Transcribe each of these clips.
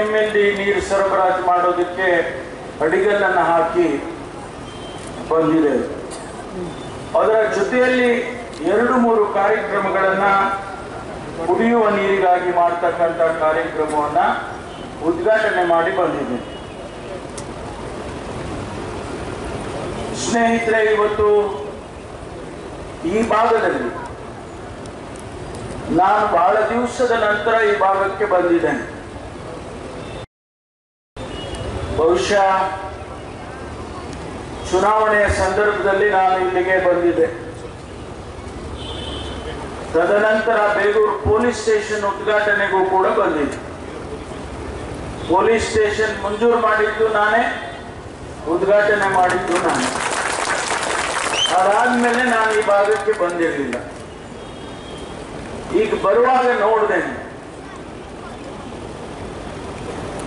M ನೀರು ಸರಬರಾಜು ಮಾಡೋದಕ್ಕೆ ಅಡಿಗಲ್ಲನ್ನು ಹಾಕಿ ಬಂದಿದೆ. ಅದರ ಜೊತೆಯಲ್ಲಿ ಎರಡು ಮೂರು ಕಾರ್ಯಕ್ರಮಗಳನ್ನ ಕುಡಿಯುವ ನೀರಿಗಾಗಿ ಮಾಡ್ತಕ್ಕಂಥ ಕಾರ್ಯಕ್ರಮವನ್ನ ಉದ್ಘಾಟನೆ ಮಾಡಿ ಬಂದಿದೆ. ಸ್ನೇಹಿತರೆ, ಇವತ್ತು ಈ ಭಾಗದಲ್ಲಿ ನಾನು ಬಹಳ ದಿವಸದ ನಂತರ ಈ ಭಾಗಕ್ಕೆ ಬಂದಿದ್ದೇನೆ. ಬಹುಶಃ ಚುನಾವಣೆಯ ಸಂದರ್ಭದಲ್ಲಿ ನಾನು ಇಲ್ಲಿಗೆ ಬಂದಿದ್ದೆ. ತದನಂತರ ಬೇಗೂರು ಪೊಲೀಸ್ ಸ್ಟೇಷನ್ ಉದ್ಘಾಟನೆಗೂ ಕೂಡ ಬಂದಿದ್ದೆ. ಪೊಲೀಸ್ ಸ್ಟೇಷನ್ ಮಂಜೂರು ಮಾಡಿದ್ದು ನಾನೇ, ಉದ್ಘಾಟನೆ ಮಾಡಿದ್ದು ನಾನೇ. ಅದಾದ್ಮೇಲೆ ನಾನು ಈ ಭಾಗಕ್ಕೆ ಬಂದಿರಲಿಲ್ಲ. ಈಗ ಬರುವಾಗ ನೋಡಿದೆ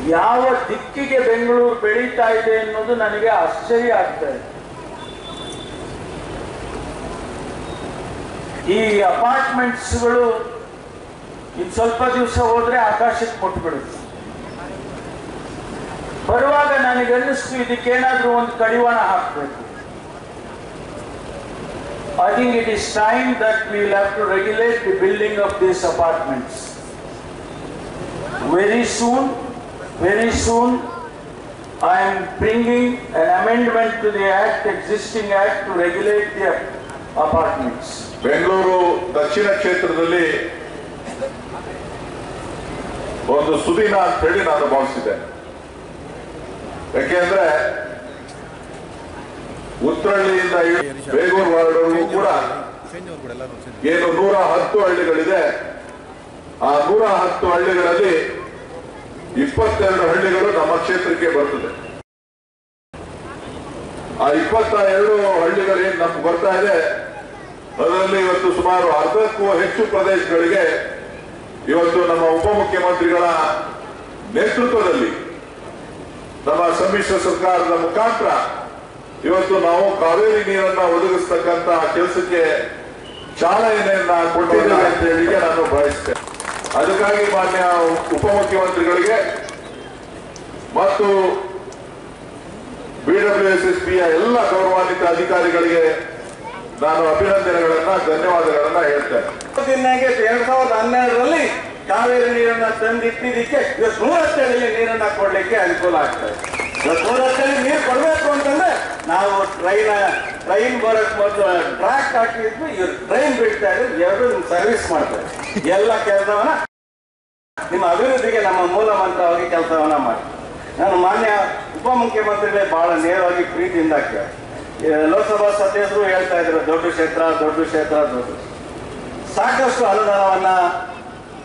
ಯಾವ ದಿಕ್ಕಿಗೆ ಬೆಂಗಳೂರು ಬೆಳೀತಾ ಇದೆ ಅನ್ನೋದು ನನಗೆ ಆಶ್ಚರ್ಯ ಆಗ್ತಾ ಇದೆ. ಈ ಅಪಾರ್ಟ್ಮೆಂಟ್ಸ್ಗಳು ಇನ್ ಸ್ವಲ್ಪ ದಿವಸ ಹೋದ್ರೆ ಆಕಾಶಕ್ಕೆ ಕೊಟ್ಬಿಡುತ್ತೆ. ಬರುವಾಗ ನನಗೆ ಅನ್ನಿಸ್ತು ಇದಕ್ಕೇನಾದ್ರೂ ಒಂದು ಕಡಿವಾಣ ಹಾಕಬೇಕು. I think it is time that we have to regulate the building of these apartments very soon, very soon, I am bringing an amendment to the act, existing act to regulate the apartments. Bengaluru ದಕ್ಷಿಣ ಕ್ಷೇತ್ರದಲ್ಲಿ ಒಂದು ಸುದಿನ ಅಂತ ಹೇಳಿ ನಾನು ಭಾವಿಸಿದ್ದೇನೆ ಯಾಕೆಂದ್ರೆ ಉತ್ತರಹಳ್ಳಿಯಿಂದ ಬೇಗೂರು ವಾರ್ಡ್ವರೆಗೂ ಕೂಡ ಏನು ನೂರ ಹತ್ತು ಹಳ್ಳಿಗಳಿದೆ ಆ ನೂರ ಹತ್ತು ಹಳ್ಳಿಗಳಲ್ಲಿ ಇಪ್ಪತ್ತೆರಡು ಹಳ್ಳಿಗಳು ನಮ್ಮ ಕ್ಷೇತ್ರಕ್ಕೆ ಬರ್ತದೆ. ಆ ಇಪ್ಪತ್ತ ಎರಡು ಹಳ್ಳಿಗಳೇನು ನಮ್ಗೆ ಬರ್ತಾ ಇದೆ, ಅದರಲ್ಲಿ ಇವತ್ತು ಸುಮಾರು ಅರ್ಧಕ್ಕೂ ಹೆಚ್ಚು ಪ್ರದೇಶಗಳಿಗೆ ಇವತ್ತು ನಮ್ಮ ಉಪಮುಖ್ಯಮಂತ್ರಿಗಳ ನೇತೃತ್ವದಲ್ಲಿ, ನಮ್ಮ ಸಮ್ಮಿಶ್ರ ಸರ್ಕಾರದ ಮುಖಾಂತರ ಇವತ್ತು ನಾವು ಕಾವೇರಿ ನೀರನ್ನ ಒದಗಿಸ್ತಕ್ಕಂತಹ ಕೆಲಸಕ್ಕೆ ಚಾಲನೆಯನ್ನ ಕೊಟ್ಟಿದ್ದೇವೆ ಅಂತ ಹೇಳಿಕೆ ನಾನು ಬಯಸ್ತೇನೆ. ಅದಕ್ಕಾಗಿ ಮಾನ್ಯ ಉಪಮುಖ್ಯಮಂತ್ರಿಗಳಿಗೆ ಮತ್ತು ಬಿಡಬ್ಲ್ಯೂ ಎಸ್ ಎಸ್ ಪಿಯ ಎಲ್ಲ ಗೌರವಾನ್ವಿತ ಅಧಿಕಾರಿಗಳಿಗೆ ನಾನು ಅಭಿನಂದನೆಗಳನ್ನ, ಧನ್ಯವಾದಗಳನ್ನ ಹೇಳ್ತೇನೆ. ಎರಡ್ ಸಾವಿರದ ಹನ್ನೆರಡರಲ್ಲಿ ಕಾವೇರಿ ನೀರನ್ನ ತಂದಿಟ್ಟಿದ್ದಕ್ಕೆ ಇವತ್ತು ನೂರತ್ತೇಳಲ್ಲಿ ನೀರನ್ನ ಕೊಡ್ಲಿಕ್ಕೆ ಅನುಕೂಲ ಆಗ್ತದೆ. ಇವತ್ತು ನೂರತ್ತೇಳಿ ನೀರು ಕೊಡಬೇಕು ಅಂತಂದ್ರೆ ನಾವು ಟ್ರೈನ್ ಟ್ರೈನ್ ಬರಕ್ ಮೊದಲು ಟ್ರ್ಯಾಕ್ ಹಾಕಿದ್ವಿ, ಇವ್ರು ಟ್ರೈನ್ ಬಿಡ್ತಾ ಇದ್ರು ಎರಡು ಸರ್ವಿಸ್ ಮಾಡ್ತಾರೆ. ಎಲ್ಲ ಕೆಲಸವನ್ನ ನಿಮ್ಮ ಅಭಿವೃದ್ಧಿಗೆ ನಮ್ಮ ಮೂಲ ಮಂತ್ರವಾಗಿ ಕೆಲಸವನ್ನ ಮಾಡಿ ನಾನು ಮಾನ್ಯ ಉಪಮುಖ್ಯಮಂತ್ರಿಗಳೇ ಬಹಳ ನೇರವಾಗಿ ಪ್ರೀತಿಯಿಂದ ಕೇಳಿ ಲೋಕಸಭಾ ಸದಸ್ಯರು ಹೇಳ್ತಾ ಇದ್ರು, ದೊಡ್ಡ ಕ್ಷೇತ್ರ ದೊಡ್ಡ ಕ್ಷೇತ್ರ, ದೊಡ್ಡ. ಸಾಕಷ್ಟು ಅನುದಾನವನ್ನ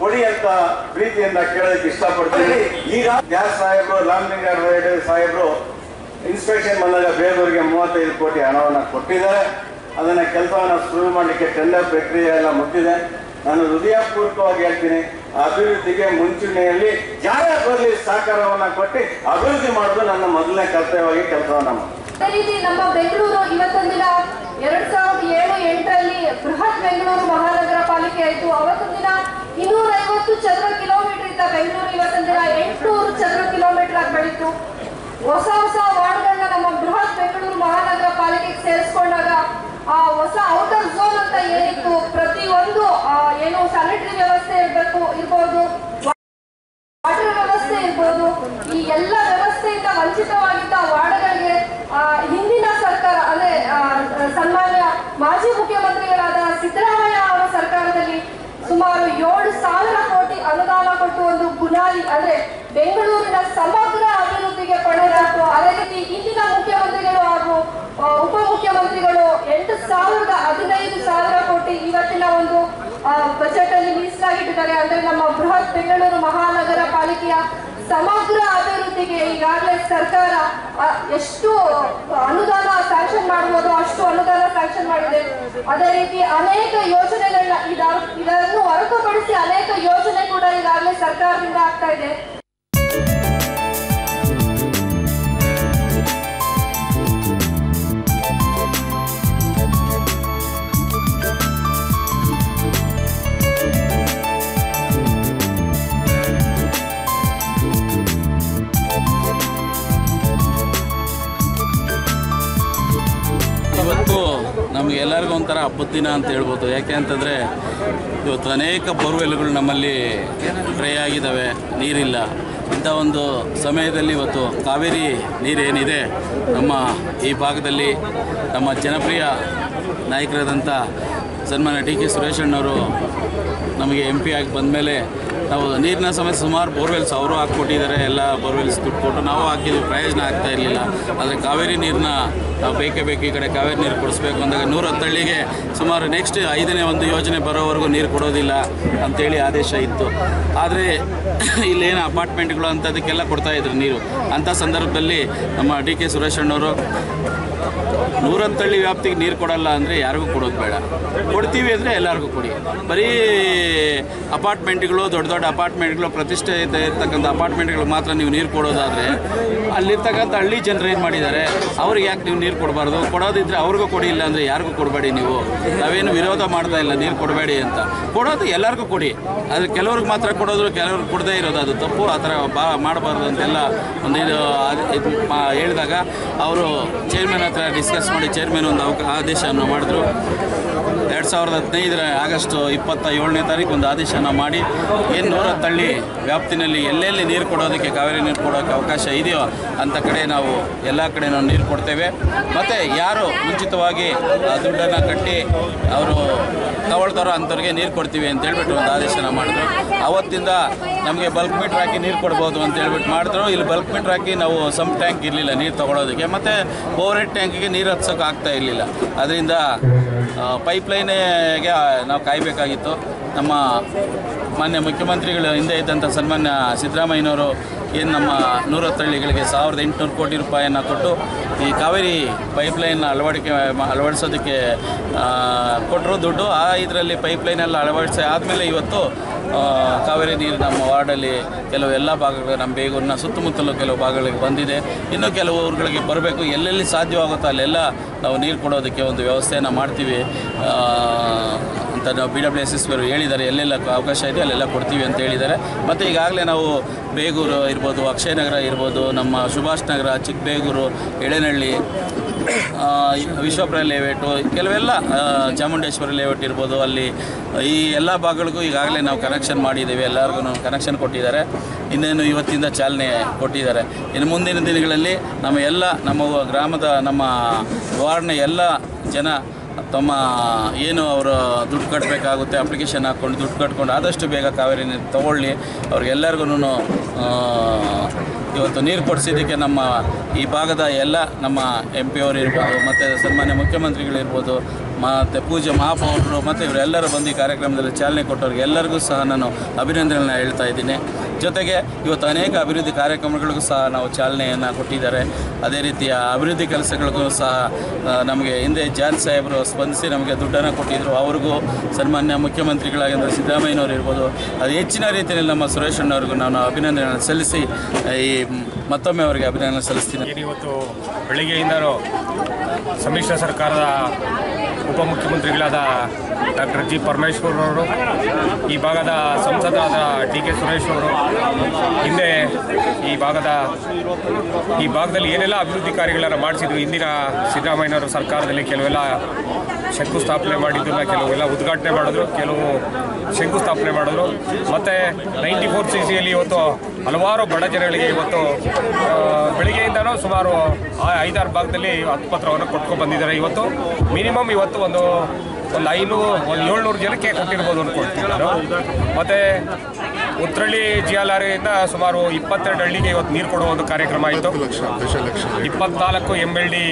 ಕೊಡಿ ಅಂತ ಪ್ರೀತಿಯಿಂದ ಕೇಳೋದಕ್ಕೆ ಇಷ್ಟಪಡ್ತೀನಿ. ಈಗ ಗ್ಯಾಸ್ ಸಾಹೇಬ್ರು ರಾಮಲಿಂಗಾರ ಸಾಹೇಬರು ಇನ್ಸ್ಪೆಕ್ಷನ್ ಬಂದಾಗ ಬೇರೆಯವರಿಗೆ ಮೂವತ್ತೈದು ಕೋಟಿ ಹಣವನ್ನು ಕೊಟ್ಟಿದ್ದಾರೆ. ಅದನ್ನು ಕೆಲಸವನ್ನು ಶುರು ಮಾಡಲಿಕ್ಕೆ ಟೆಂಡರ್ ಪ್ರಕ್ರಿಯೆ ಎಲ್ಲ ಮುಟ್ಟಿದೆ ನಾನು ಹೃದಯಪೂರ್ವಕವಾಗಿ ಹೇಳ್ತೀನಿ, ಅಭಿವೃದ್ಧಿಗೆ ಮುಂಚೂಣಿಯಲ್ಲಿ ಯಾರೇ ಬರಲಿ ಸಹಕಾರವನ್ನ ಕೊಟ್ಟು ಅಭಿವೃದ್ಧಿ ಮಾಡೋದು ನನ್ನ ಮೊದಲನೇ ಕರ್ತವ್ಯವಾಗಿ ಕೆಲಸವನ್ನು ಮಾಡಿ ನಮ್ಮ ಬೆಂಗಳೂರು ಇವತ್ತೊಂದಿನ ಎರಡ್ ಸಾವಿರದ ಏಳು ಎಂಟರಲ್ಲಿ ಬೃಹತ್ ಬೆಂಗಳೂರು ಮಹಾನಗರ ಪಾಲಿಕೆ ಆಯಿತು. ಅವತ್ತೊಂದಿನ ಇನ್ನೂರ ಐವತ್ತು ಚದರ ಕಿಲೋಮೀಟರ್ ಇದ್ದ ಬೆಂಗಳೂರು ಇವತ್ತೊಂದಿನ ಎಂಟುನೂರು ಚದರ ಕಿಲೋಮೀಟರ್ ಆಗಿ ಬೆಳೀತು ಹೊಸ ಹೊಸ ವಾರ್ಡ್ಗಳನ್ನ ನಮ್ಮ ಬೃಹತ್ ಬೆಂಗಳೂರು ಮಹಾನಗರ ಪಾಲಿಕೆಗೆ ಸೇರಿಸ್ಕೊಂಡಾಗ ಆ ಹೊಸ ಔಟರ್ ಝೋನ್ ಅಂತ ಏನಿತ್ತು ಪ್ರತಿಯೊಂದು ಏನು ಸ್ಯಾನಿಟರಿ ವ್ಯವಸ್ಥೆ ಇರಬೇಕು, ಇರ್ಬೋದು ವಾಟರ್ ವ್ಯವಸ್ಥೆ ಇರ್ಬೋದು, ಈ ಎಲ್ಲ ವ್ಯವಸ್ಥೆಯಿಂದ ವಂಚಿತವಾಗಿದ್ದ ವಾರ್ಡ್ಗಳಿಗೆ ಹಿಂದಿನ ಸರ್ಕಾರ, ಅಂದ್ರೆ ಸನ್ಮಾನ್ಯ ಮಾಜಿ ಮುಖ್ಯಮಂತ್ರಿಗಳಾದ ಸಿದ್ದರಾಮಯ್ಯ ಅವರ ಸರ್ಕಾರದಲ್ಲಿ ಸುಮಾರು ಏಳು ಸಾವಿರ ಕೋಟಿ ಅನುದಾನ ಕೊಟ್ಟು ಒಂದು ಬುನಾದಿ ಅಂದ್ರೆ ಬೆಂಗಳೂರಿನ ಸಮಗ್ರ ಅಭಿವೃದ್ಧಿಗೆ ಪಡೆದಾತು ಅದೇ ರೀತಿ ಇಂದಿನ ಮುಖ್ಯಮಂತ್ರಿಗಳು ಹಾಗೂ ಉಪ ಮುಖ್ಯಮಂತ್ರಿಗಳು ಎಂಟು ಸಾವಿರದ ಹದಿನೈದು ಸಾವಿರ ಕೋಟಿ ಇವತ್ತಿನ ಒಂದು ಬಜೆಟ್ ಅಲ್ಲಿ ಮೀಸಲಾಗಿಟ್ಟಿದ್ದಾರೆ. ಅಂದ್ರೆ ನಮ್ಮ ಬೃಹತ್ ಬೆಂಗಳೂರು ಮಹಾನಗರ ಪಾಲಿಕೆಯ ಸಮಗ್ರ ಅಭಿವೃದ್ಧಿಗೆ ಈಗಾಗಲೇ ಸರ್ಕಾರ ಎಷ್ಟು ಅನುದಾನ ಸ್ಯಾಂಕ್ಷನ್ ಮಾಡಬಹುದು ಅಷ್ಟು ಅನುದಾನ ಸ್ಯಾಂಕ್ಷನ್ ಮಾಡಿದೆ. ಅದೇ ರೀತಿ ಅನೇಕ ಯೋಜನೆಗಳನ್ನ ಇದ- ಇದನ್ನು ಹೊರತುಪಡಿಸಿ ಅನೇಕ ಯೋಜನೆ ಕೂಡ ಈಗಾಗಲೇ ಸರ್ಕಾರದಿಂದ ಆಗ್ತಾ ಇದೆ. ಎಲ್ಲರಿಗೂ ಒಂಥರ ಹಬ್ಬದ ದಿನ ಅಂತ ಹೇಳ್ಬೋದು. ಯಾಕೆ ಅಂತಂದರೆ, ಇವತ್ತು ಅನೇಕ ಬೋರ್ವೆಲ್ಗಳು ನಮ್ಮಲ್ಲಿ ಫ್ರೈ ಆಗಿದ್ದಾವೆ ನೀರಿಲ್ಲ. ಇಂಥ ಒಂದು ಸಮಯದಲ್ಲಿ ಇವತ್ತು ಕಾವೇರಿ ನೀರೇನಿದೆ ನಮ್ಮ ಈ ಭಾಗದಲ್ಲಿ ನಮ್ಮ ಜನಪ್ರಿಯ ನಾಯಕರಾದಂಥ ಸನ್ಮಾನ್ಯ ಡಿ ಕೆ ಸುರೇಶಣ್ಣವರು ನಮಗೆ ಎಂ ಪಿ ಆಗಿ ಬಂದಮೇಲೆ ನಾವು ನೀರಿನ ಸಮಸ್ಯೆ ಸುಮಾರು ಬೋರ್ವೆಲ್ಸ್ ಅವರು ಹಾಕ್ಕೊಟ್ಟಿದ್ದಾರೆ, ಎಲ್ಲ ಬೋರ್ವೆಲ್ಸ್ ದುಡ್ಡು ನಾವು ಹಾಕಿದ್ವಿ ಪ್ರಯೋಜನ ಆಗ್ತಾ ಇರಲಿಲ್ಲ. ಆದರೆ ಕಾವೇರಿ ನೀರನ್ನ ನಾವು ಬೇಕೇ ಬೇಕು, ಈ ಕಡೆ ಕಾವೇರಿ ನೀರು ಕೊಡಿಸ್ಬೇಕು ಅಂದಾಗ ನೂರ ಹತ್ತಳ್ಳಿಗೆ ಸುಮಾರು ನೆಕ್ಸ್ಟ್ ಐದನೇ ಒಂದು ಯೋಜನೆ ಬರೋವರೆಗೂ ನೀರು ಕೊಡೋದಿಲ್ಲ ಅಂತೇಳಿ ಆದೇಶ ಇತ್ತು. ಆದರೆ ಇಲ್ಲೇನು ಅಪಾರ್ಟ್ಮೆಂಟ್ಗಳು ಅಂಥದಕ್ಕೆಲ್ಲ ಕೊಡ್ತಾಯಿದ್ರು ನೀರು. ಅಂಥ ಸಂದರ್ಭದಲ್ಲಿ ನಮ್ಮ ಡಿ ಕೆ ಸುರೇಶಣ್ಣವರು ನೂರತ್ತಳ್ಳಿ ವ್ಯಾಪ್ತಿಗೆ ನೀರು ಕೊಡಲ್ಲ ಅಂದರೆ ಯಾರಿಗೂ ಕೊಡೋದು ಬೇಡ. ಕೊಡ್ತೀವಿ ಅಂದರೆ ಎಲ್ಲರಿಗೂ ಕೊಡಿ. ಬರೀ ಅಪಾರ್ಟ್ಮೆಂಟ್ಗಳು, ದೊಡ್ಡ ದೊಡ್ಡ ಅಪಾರ್ಟ್ಮೆಂಟ್ಗಳು, ಪ್ರತಿಷ್ಠೆ ಇರ್ತಕ್ಕಂಥ ಅಪಾರ್ಟ್ಮೆಂಟ್ಗಳು ಮಾತ್ರ ನೀವು ನೀರು ಕೊಡೋದಾದರೆ ಅಲ್ಲಿರ್ತಕ್ಕಂಥ ಹಳ್ಳಿ ಜನರು ಏನು ಮಾಡಿದ್ದಾರೆ? ಅವ್ರಿಗೆ ಯಾಕೆ ನೀವು ನೀರು ಕೊಡಬಾರ್ದು? ಕೊಡೋದಿದ್ರೆ ಅವ್ರಿಗೂ ಕೊಡಿ ಇಲ್ಲ ಅಂದರೆ ಯಾರಿಗೂ ಕೊಡಬೇಡಿ ನೀವು. ನಾವೇನು ವಿರೋಧ ಮಾಡ್ತಾ ಇಲ್ಲ, ನೀರು ಕೊಡಬೇಡಿ ಅಂತ. ಕೊಡೋದು ಎಲ್ಲರಿಗೂ ಕೊಡಿ. ಅದು ಕೆಲವ್ರಿಗೆ ಮಾತ್ರ ಕೊಡೋದು ಕೆಲವ್ರಿಗೆ ಕೊಡದೇ ಇರೋದು. ಅದು ತಪ್ಪು. ಆ ಥರ ಬಾ ಮಾಡಬಾರ್ದು ಅಂತೆಲ್ಲ ಒಂದು ಇದು ಹೇಳಿದಾಗ ಅವರು ಚೇರ್ಮನ್ ಹತ್ರ ಡಿಸ್ಕಸ್ ಮಾಡಿ ಚೇರ್ಮನ್ ಒಂದು ಆದೇಶ ಆದೇಶವನ್ನು ಮಾಡಿದ್ರು. ಎರಡು ಸಾವಿರದ ಹದಿನೈದರ ಆಗಸ್ಟ್ ಇಪ್ಪತ್ತ ಏಳನೇ ತಾರೀಕು ಒಂದು ಆದೇಶನ ಮಾಡಿ, ಏನು ನೂರ ತಳ್ಳಿ ವ್ಯಾಪ್ತಿನಲ್ಲಿ ಎಲ್ಲೆಲ್ಲಿ ನೀರು ಕೊಡೋದಕ್ಕೆ ಕಾವೇರಿ ನೀರು ಕೊಡೋಕ್ಕೆ ಅವಕಾಶ ಇದೆಯೋ ಅಂತ ಕಡೆ ನಾವು ಎಲ್ಲ ಕಡೆ ನಾವು ನೀರು ಕೊಡ್ತೇವೆ. ಮತ್ತು ಯಾರು ಮುಂಚಿತವಾಗಿ ದುಡ್ಡನ್ನು ಕಟ್ಟಿ ಅವರು ತಗೊಳ್ತಾರೋ ಅಂಥವ್ರಿಗೆ ನೀರು ಕೊಡ್ತೀವಿ ಅಂತ ಹೇಳ್ಬಿಟ್ಟು ಒಂದು ಆದೇಶನ ಮಾಡಿದ್ರು. ಅವತ್ತಿಂದ ನಮಗೆ ಬಲ್ಕ್ ಮೀಟ್ರ್ ಹಾಕಿ ನೀರು ಕೊಡ್ಬೋದು ಅಂತ ಹೇಳ್ಬಿಟ್ಟು ಮಾಡಿದ್ರು. ಇಲ್ಲಿ ಬಲ್ಕ್ ಮೀಟ್ರ್ ಹಾಕಿ ನಾವು ಸಮ್ ಟ್ಯಾಂಕ್ ಇರಲಿಲ್ಲ ನೀರು ತೊಗೊಳೋದಕ್ಕೆ. ಮತ್ತು ಓವರ್ ಹೆಡ್ ಟ್ಯಾಂಕಿಗೆ ನೀರು ಹತ್ಸೋಕೆ ಇರಲಿಲ್ಲ. ಅದರಿಂದ ಪೈಪ್ಲೈನಿಗೆ ನಾವು ಕಾಯಬೇಕಾಗಿತ್ತು. ನಮ್ಮ ಮಾನ್ಯ ಮುಖ್ಯಮಂತ್ರಿಗಳು ಹಿಂದೆ ಇದ್ದಂಥ ಸನ್ಮಾನ್ಯ ಸಿದ್ದರಾಮಯ್ಯನವರು ಏನು ನಮ್ಮ ನೂರತ್ತಳ್ಳಿಗಳಿಗೆ ಸಾವಿರದ ಎಂಟುನೂರು ಕೋಟಿ ರೂಪಾಯಿಯನ್ನು ಕೊಟ್ಟು ಈ ಕಾವೇರಿ ಪೈಪ್ಲೈನ್ ಅಳವಡಿಕೆ, ಅಳವಡಿಸೋದಕ್ಕೆ ಕೊಟ್ಟರು ದುಡ್ಡು. ಆ, ಇದರಲ್ಲಿ ಪೈಪ್ಲೈನೆಲ್ಲ ಅಳವಡಿಸಿ ಆದಮೇಲೆ ಇವತ್ತು ಕಾವೇರಿ ನೀರು ನಮ್ಮ ವಾರ್ಡಲ್ಲಿ ಕೆಲವು ಎಲ್ಲ ಭಾಗಗಳು ನಮ್ಮ ಬೇಗೂರಿನ ಸುತ್ತಮುತ್ತಲು ಕೆಲವು ಭಾಗಗಳಿಗೆ ಬಂದಿದೆ. ಇನ್ನೂ ಕೆಲವು ಊರುಗಳಿಗೆ ಬರಬೇಕು. ಎಲ್ಲೆಲ್ಲಿ ಸಾಧ್ಯವಾಗುತ್ತೋ ಅಲ್ಲೆಲ್ಲ ನಾವು ನೀರು ಕೊಡೋದಕ್ಕೆ ಒಂದು ವ್ಯವಸ್ಥೆಯನ್ನು ಮಾಡ್ತೀವಿ. ಅಂತ ನಾವು ಬಿ ಡಬ್ಲ್ಯೂ ಎಸ್ ಎಸ್ ಅವರು ಹೇಳಿದ್ದಾರೆ. ಎಲ್ಲೆಲ್ಲ ಅವಕಾಶ ಇದೆ ಅಲ್ಲೆಲ್ಲ ಕೊಡ್ತೀವಿ ಅಂತ ಹೇಳಿದ್ದಾರೆ. ಮತ್ತು ಈಗಾಗಲೇ ನಾವು ಬೇಗೂರು ಇರ್ಬೋದು, ಅಕ್ಷಯನಗರ ಇರ್ಬೋದು, ನಮ್ಮ ಸುಭಾಷ್ ನಗರ, ಚಿಕ್ಕಬೇಗೂರು ಎಳೆನಹಳ್ಳಿ ವಿಶ್ವಪುರ ಲೇಔಟು, ಕೆಲವೆಲ್ಲ ಚಾಮುಂಡೇಶ್ವರಿ ಲೇಔಟ್ ಇರ್ಬೋದು, ಅಲ್ಲಿ, ಈ ಎಲ್ಲ ಭಾಗಗಳಿಗೂ ಈಗಾಗಲೇ ನಾವು ಕನೆಕ್ಷನ್ ಮಾಡಿದ್ದೀವಿ, ಎಲ್ಲರಿಗೂ ಕನೆಕ್ಷನ್ ಕೊಟ್ಟಿದ್ದಾರೆ. ಇನ್ನೇನು ಇವತ್ತಿಂದ ಚಾಲನೆ ಕೊಟ್ಟಿದ್ದಾರೆ. ಇನ್ನು ಮುಂದಿನ ದಿನಗಳಲ್ಲಿ ನಮ್ಮ ಎಲ್ಲ, ನಮ್ಮ ಗ್ರಾಮದ ನಮ್ಮ ವಾರ್ಡ್ನ ಎಲ್ಲ ಜನ ತಮ್ಮ ಏನು ಅವರು ದುಡ್ಡು ಕಟ್ಟಬೇಕಾಗುತ್ತೆ ಅಪ್ಲಿಕೇಶನ್ ಹಾಕ್ಕೊಂಡು ದುಡ್ಡು ಕಟ್ಕೊಂಡು ಆದಷ್ಟು ಬೇಗ ಕಾವೇರಿ ನೀರು ತೊಗೊಳ್ಳಿ. ಅವ್ರಿಗೆಲ್ಲರಿಗೂ ಇವತ್ತು ನೀರು ಕೊಡಿಸಿದ್ದಕ್ಕೆ ನಮ್ಮ ಈ ಭಾಗದ ಎಲ್ಲ ನಮ್ಮ ಎಂ ಪಿ ಅವರು ಇರ್ಬೋದು, ಮತ್ತು ಸನ್ಮಾನ್ಯ ಮುಖ್ಯಮಂತ್ರಿಗಳಿರ್ಬೋದು ಮತ್ತು ಪೂಜೆ ಮಹಾಪೌರರು ಮತ್ತು ಇವರೆಲ್ಲರೂ ಬಂದು ಈ ಕಾರ್ಯಕ್ರಮದಲ್ಲಿ ಚಾಲನೆ ಕೊಟ್ಟವ್ರಿಗೆ ಎಲ್ಲರಿಗೂ ಸಹ ನಾನು ಅಭಿನಂದನೆಗಳನ್ನ ಹೇಳ್ತಾ ಇದ್ದೀನಿ. ಜೊತೆಗೆ ಇವತ್ತು ಅನೇಕ ಅಭಿವೃದ್ಧಿ ಕಾರ್ಯಕ್ರಮಗಳಿಗೂ ಸಹ ನಾವು ಚಾಲನೆಯನ್ನು ಕೊಟ್ಟಿದ್ದಾರೆ. ಅದೇ ರೀತಿಯ ಅಭಿವೃದ್ಧಿ ಕೆಲಸಗಳಿಗೂ ಸಹ ನಮಗೆ ಹಿಂದೆ ಜಾನ್ ಸಾಹೇಬರು ಸ್ಪಂದಿಸಿ ನಮಗೆ ದುಡ್ಡನ್ನು ಕೊಟ್ಟಿದ್ದರು ಅವ್ರಿಗೂ ಸನ್ಮಾನ್ಯ ಮುಖ್ಯಮಂತ್ರಿಗಳಾಗಿಂದ ಸಿದ್ದರಾಮಯ್ಯನವರು ಇರ್ಬೋದು. ಅದು ಹೆಚ್ಚಿನ ರೀತಿಯಲ್ಲಿ ನಮ್ಮ ಸುರೇಶ್ ಅಣ್ಣವ್ರಿಗೂ ನಾನು ಅಭಿನಂದನೆಗಳನ್ನು ಸಲ್ಲಿಸಿ, ಈ ಮತ್ತೊಮ್ಮೆ ಅವರಿಗೆ ಅಭಿನಂದನೆ ಸಲ್ಲಿಸ್ತೀನಿ. ಇವತ್ತು ಬೆಳಿಗ್ಗೆಯಿಂದಲೂ ಸಮ್ಮಿಶ್ರ ಸರ್ಕಾರದ ಉಪಮುಖ್ಯಮಂತ್ರಿಗಳಾದ ಡಾಕ್ಟರ್ ಜಿ ಪರಮೇಶ್ವರ್ ಅವರು, ಈ ಭಾಗದ ಸಂಸದರಾದ ಡಿ ಕೆ ಸುರೇಶ್ ಅವರು, ಹಿಂದೆ ಈ ಭಾಗದ, ಈ ಭಾಗದಲ್ಲಿ ಏನೆಲ್ಲ ಅಭಿವೃದ್ಧಿ ಕಾರ್ಯಗಳನ್ನು ಮಾಡಿಸಿದ್ರು, ಇಂದಿನ ಸಿದ್ದರಾಮಯ್ಯನವರ ಸರ್ಕಾರದಲ್ಲಿ ಕೆಲವೆಲ್ಲ ಶಂಕುಸ್ಥಾಪನೆ ಮಾಡಿದ್ದನ್ನ ಕೆಲವೆಲ್ಲ ಉದ್ಘಾಟನೆ ಮಾಡಿದ್ರು, ಕೆಲವು ಶಂಕುಸ್ಥಾಪನೆ ಮಾಡಿದ್ರು. ಮತ್ತು ನೈಂಟಿ ಫೋರ್ ಸಿ ಸಿಯಲ್ಲಿ ಇವತ್ತು ಹಲವಾರು ಬಡ ಜನಗಳಿಗೆ ಇವತ್ತು ಬೆಳಿಗ್ಗೆಯಿಂದನೂ ಸುಮಾರು ಐದಾರು ಭಾಗದಲ್ಲಿ ಹಕ್ಕುಪತ್ರವನ್ನು ಕೊಟ್ಕೊಂಡು ಬಂದಿದ್ದಾರೆ. ಇವತ್ತು ಮಿನಿಮಮ್ ಇವತ್ತು ಒಂದು ಒಂದು ಐನೂರು, ಒಂದು ಏಳ್ನೂರು ಜನಕ್ಕೆ ಕೊಟ್ಟಿರ್ಬೋದು ಅಂತ ನಾನು. ಮತ್ತು ಉತ್ರಳ್ಳಿ ಜಿಯಾಲಾರಿಯಿಂದ ಸುಮಾರು ಇಪ್ಪತ್ತೆರಡು ಹಳ್ಳಿಗೆ ಇವತ್ತು ನೀರು ಕೊಡುವ ಒಂದು ಕಾರ್ಯಕ್ರಮ ಆಯಿತು. ಇಪ್ಪತ್ನಾಲ್ಕು ಎಂ ಎಲ್ ಡಿ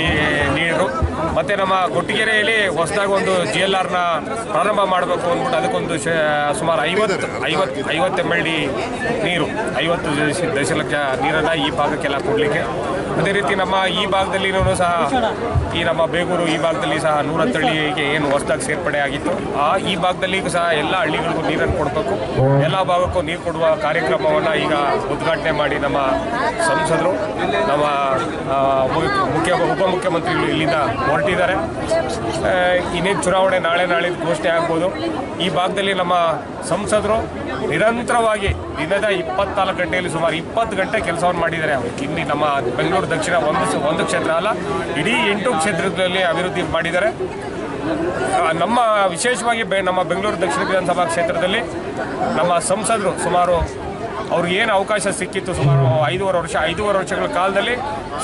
ನೀರು. ಮತ್ತು ನಮ್ಮ ಕೊಟ್ಟಿಗೆರೆಯಲ್ಲಿ ಹೊಸದಾಗಿ ಒಂದು ಜಿ ಎಲ್ ಆರ್ನ ಪ್ರಾರಂಭ ಮಾಡಬೇಕು ಅಂದ್ಬಿಟ್ಟು ಅದಕ್ಕೊಂದು ಶ ಸುಮಾರು ಐವತ್ತು ಐವತ್ತು ಐವತ್ತು ಎಂ ಎಲ್ ಡಿ ನೀರು ಐವತ್ತು ದಶ- ದಶಲಕ್ಷ ನೀರನ್ನು ಈ ಭಾಗಕ್ಕೆಲ್ಲ ಕೊಡಲಿಕ್ಕೆ. ಅದೇ ರೀತಿ ನಮ್ಮ ಈ ಭಾಗದಲ್ಲಿನೂ ಸಹ, ಈ ನಮ್ಮ ಬೇಗೂರು ಈ ಭಾಗದಲ್ಲಿ ಸಹ ನೂರತ್ತಳ್ಳಿಗೆ ಏನು ಹೊಸದಾಗಿ ಸೇರ್ಪಡೆ ಆಗಿತ್ತು. ಆ ಈ ಭಾಗದಲ್ಲಿ ಸಹ ಎಲ್ಲ ಹಳ್ಳಿಗಳಿಗೂ ನೀರನ್ನು ಕೊಡಬೇಕು. ಎಲ್ಲ ಭಾಗಕ್ಕೂ ನೀರು ಕೊಡುವ ಕಾರ್ಯಕ್ರಮವನ್ನು ಈಗ ಉದ್ಘಾಟನೆ ಮಾಡಿ ನಮ್ಮ ಸಂಸದರು, ನಮ್ಮ ಮುಖ್ಯ ಉಪಮುಖ್ಯಮಂತ್ರಿಗಳು ಇಲ್ಲಿಂದ ಹೊರಟಿದ್ದಾರೆ. ಇನ್ನೇನು ಚುನಾವಣೆ ನಾಳೆ ನಾಳೆ ಘೋಷಣೆ ಆಗ್ಬೋದು. ಈ ಭಾಗದಲ್ಲಿ ನಮ್ಮ ಸಂಸದರು ನಿರಂತರವಾಗಿ ದಿನದ ಇಪ್ಪತ್ನಾಲ್ಕು ಗಂಟೆಯಲ್ಲಿ ಸುಮಾರು ಇಪ್ಪತ್ತು ಗಂಟೆ ಕೆಲಸವನ್ನು ಮಾಡಿದ್ದಾರೆ. ಇಲ್ಲಿ ನಮ್ಮ ಬೆಂಗಳೂರು ದಕ್ಷಿಣ ಒಂದು ಒಂದು ಕ್ಷೇತ್ರ ಅಲ್ಲ, ಇಡೀ ಎಂಟು ಕ್ಷೇತ್ರದಲ್ಲಿ ಅಭಿವೃದ್ಧಿ ಮಾಡಿದ್ದಾರೆ. ನಮ್ಮ ವಿಶೇಷವಾಗಿ ನಮ್ಮ ಬೆಂಗಳೂರು ದಕ್ಷಿಣ ವಿಧಾನಸಭಾ ಕ್ಷೇತ್ರದಲ್ಲಿ ನಮ್ಮ ಸಂಸದರು ಸುಮಾರು ಅವ್ರಿಗೆ ಏನು ಅವಕಾಶ ಸಿಕ್ಕಿತ್ತು ಸುಮಾರು ಐದೂವರೆ ವರ್ಷ, ಐದೂವರೆ ವರ್ಷಗಳ ಕಾಲದಲ್ಲಿ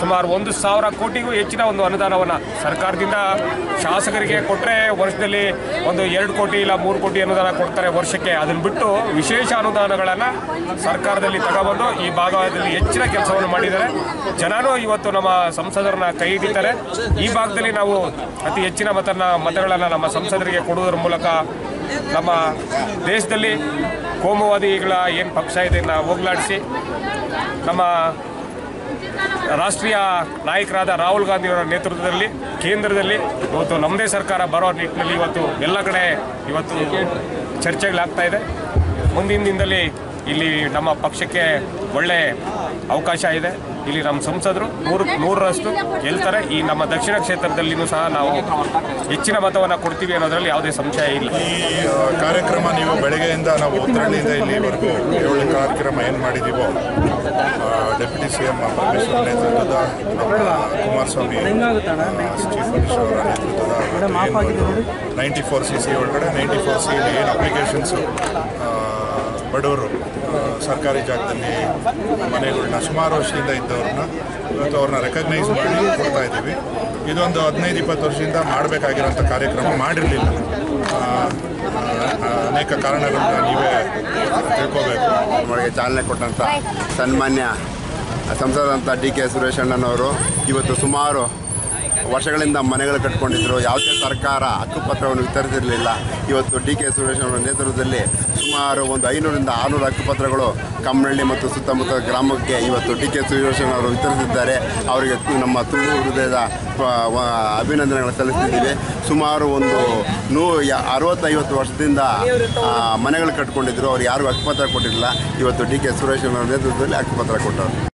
ಸುಮಾರು ಒಂದು ಸಾವಿರ ಕೋಟಿಗೂ ಹೆಚ್ಚಿನ ಒಂದು ಅನುದಾನವನ್ನು ಸರ್ಕಾರದಿಂದ ಶಾಸಕರಿಗೆ ಕೊಟ್ಟರೆ ವರ್ಷದಲ್ಲಿ ಒಂದು ಎರಡು ಕೋಟಿ ಇಲ್ಲ ಮೂರು ಕೋಟಿ ಅನುದಾನ ಕೊಡ್ತಾರೆ ವರ್ಷಕ್ಕೆ. ಅದನ್ನು ಬಿಟ್ಟು ವಿಶೇಷ ಅನುದಾನಗಳನ್ನು ಸರ್ಕಾರದಲ್ಲಿ ತಗೊಬಂದು ಈ ಭಾಗದಲ್ಲಿ ಹೆಚ್ಚಿನ ಕೆಲಸವನ್ನು ಮಾಡಿದ್ದಾರೆ. ಜನರು ಇವತ್ತು ನಮ್ಮ ಸಂಸದರನ್ನ ಕೈ ಹಿಡಿತಾರೆ. ಈ ಭಾಗದಲ್ಲಿ ನಾವು ಅತಿ ಹೆಚ್ಚಿನ ಮತನ ಮತಗಳನ್ನು ನಮ್ಮ ಸಂಸದರಿಗೆ ಕೊಡುವುದರ ಮೂಲಕ ನಮ್ಮ ದೇಶದಲ್ಲಿ ಕೋಮುವಾದಿಗಳ ಏನು ಪಕ್ಷ ಇದೆ ಹೋಗ್ಲಾಡಿಸಿ ನಮ್ಮ ರಾಷ್ಟ್ರೀಯ ನಾಯಕರಾದ ರಾಹುಲ್ ಗಾಂಧಿಯವರ ನೇತೃತ್ವದಲ್ಲಿ ಕೇಂದ್ರದಲ್ಲಿ ಇವತ್ತು ನಮ್ಮದೇ ಸರ್ಕಾರ ಬರೋ ನಿಟ್ಟಿನಲ್ಲಿ ಇವತ್ತು ಎಲ್ಲ ಕಡೆ ಇವತ್ತು ಚರ್ಚೆಗಳಾಗ್ತಾ ಇದೆ. ಮುಂದಿನ ದಿನದಲ್ಲಿ ಇಲ್ಲಿ ನಮ್ಮ ಪಕ್ಷಕ್ಕೆ ಒಳ್ಳೆ ಅವಕಾಶ ಇದೆ. ಇಲ್ಲಿ ನಮ್ಮ ಸಂಸದರು ನೂರು ನೂರರಷ್ಟು ಗೆಲ್ತಾರೆ. ಈ ನಮ್ಮ ದಕ್ಷಿಣ ಕ್ಷೇತ್ರದಲ್ಲಿಯೂ ಸಹ ನಾವು ಹೆಚ್ಚಿನ ಮತವನ್ನು ಕೊಡ್ತೀವಿ ಅನ್ನೋದರಲ್ಲಿ ಯಾವುದೇ ಸಂಶಯ ಇಲ್ಲ. ಈ ಕಾರ್ಯಕ್ರಮ ನೀವು ಬೆಳಗ್ಗೆಯಿಂದ ನಾವು ಉತ್ತರಳ್ಳಿಯಿಂದ ಇಲ್ಲಿವರೆಗೂ ಏಳು ಕಾರ್ಯಕ್ರಮ ಏನು ಮಾಡಿದ್ದೀವೋ ಡೆಪ್ಯೂಟಿ ಸಿ ಎಂ ಪರಮೇಶ್ವರ್ ನೇತೃತ್ವದ ಕುಮಾರಸ್ವಾಮಿ ಚೀಫ್ ಮಿನಿಸ್ಟರ್ ಅವರ ನೇತೃತ್ವದ ನೈಂಟಿ ಫೋರ್ ಸಿ ಸಿ ಒಳಗಡೆ ನೈಂಟಿ ಫೋರ್ ಸಿ ಏನು ಅಪ್ಲಿಕೇಶನ್ಸು ಬಡವರು ಸರ್ಕಾರಿ ಜಾಗದಲ್ಲಿ ಮನೆಗಳನ್ನ ಸುಮಾರು ವರ್ಷದಿಂದ ಇದ್ದವ್ರನ್ನ ಇವತ್ತು ಅವ್ರನ್ನ ರೆಕಗ್ನೈಸ್ ಮಾಡಿ ಕೊಡ್ತಾ ಇದ್ದೀವಿ. ಇದೊಂದು ಹದಿನೈದು, ಇಪ್ಪತ್ತು ವರ್ಷದಿಂದ ಮಾಡಬೇಕಾಗಿರೋಂಥ ಕಾರ್ಯಕ್ರಮ ಮಾಡಿರಲಿಲ್ಲ. ಅನೇಕ ಕಾರಣಗಳನ್ನ ನೀವೇ ತಿಳ್ಕೋಬೇಕು. ನಮಗೆ ಚಾಲನೆ ಕೊಟ್ಟಂಥ ಸನ್ಮಾನ್ಯ ಸಂಸದಂಥ ಡಿ ಕೆ ಸುರೇಶ್ ಅಣ್ಣನವರು ಇವತ್ತು ಸುಮಾರು ವರ್ಷಗಳಿಂದ ಮನೆಗಳು ಕಟ್ಕೊಂಡಿದ್ರು, ಯಾವುದೇ ಸರ್ಕಾರ ಹಕ್ಕುಪತ್ರವನ್ನು ವಿತರಿಸಿರಲಿಲ್ಲ. ಇವತ್ತು ಡಿ ಕೆ ಸುರೇಶ್ ಅವರ ನೇತೃತ್ವದಲ್ಲಿ ಸುಮಾರು ಒಂದು ಐನೂರಿಂದ ಆರುನೂರು ಹಕ್ಕುಪತ್ರಗಳು ಕಮ್ಮನಹಳ್ಳಿ ಮತ್ತು ಸುತ್ತಮುತ್ತ ಗ್ರಾಮಕ್ಕೆ ಇವತ್ತು ಡಿ ಕೆ ಸುರೇಶ್ ಅವರು ವಿತರಿಸಿದ್ದಾರೆ. ಅವರಿಗೆ ನಮ್ಮ ತುಳು ಹೃದಯದ ಅಭಿನಂದನೆಗಳು ಸಲ್ಲಿಸ್ತಿದ್ದೀವಿ. ಸುಮಾರು ಒಂದು ನೂ ಅರವತ್ತೈವತ್ತು ವರ್ಷದಿಂದ ಮನೆಗಳು ಕಟ್ಕೊಂಡಿದ್ರು. ಅವ್ರು ಯಾರಿಗೂ ಹಕ್ಕುಪತ್ರ ಕೊಟ್ಟಿರಲಿಲ್ಲ ಇವತ್ತು ಡಿ ಕೆ ಸುರೇಶ್ ಅವರ ನೇತೃತ್ವದಲ್ಲಿ ಹಕ್ಕುಪತ್ರ ಕೊಟ್ಟರು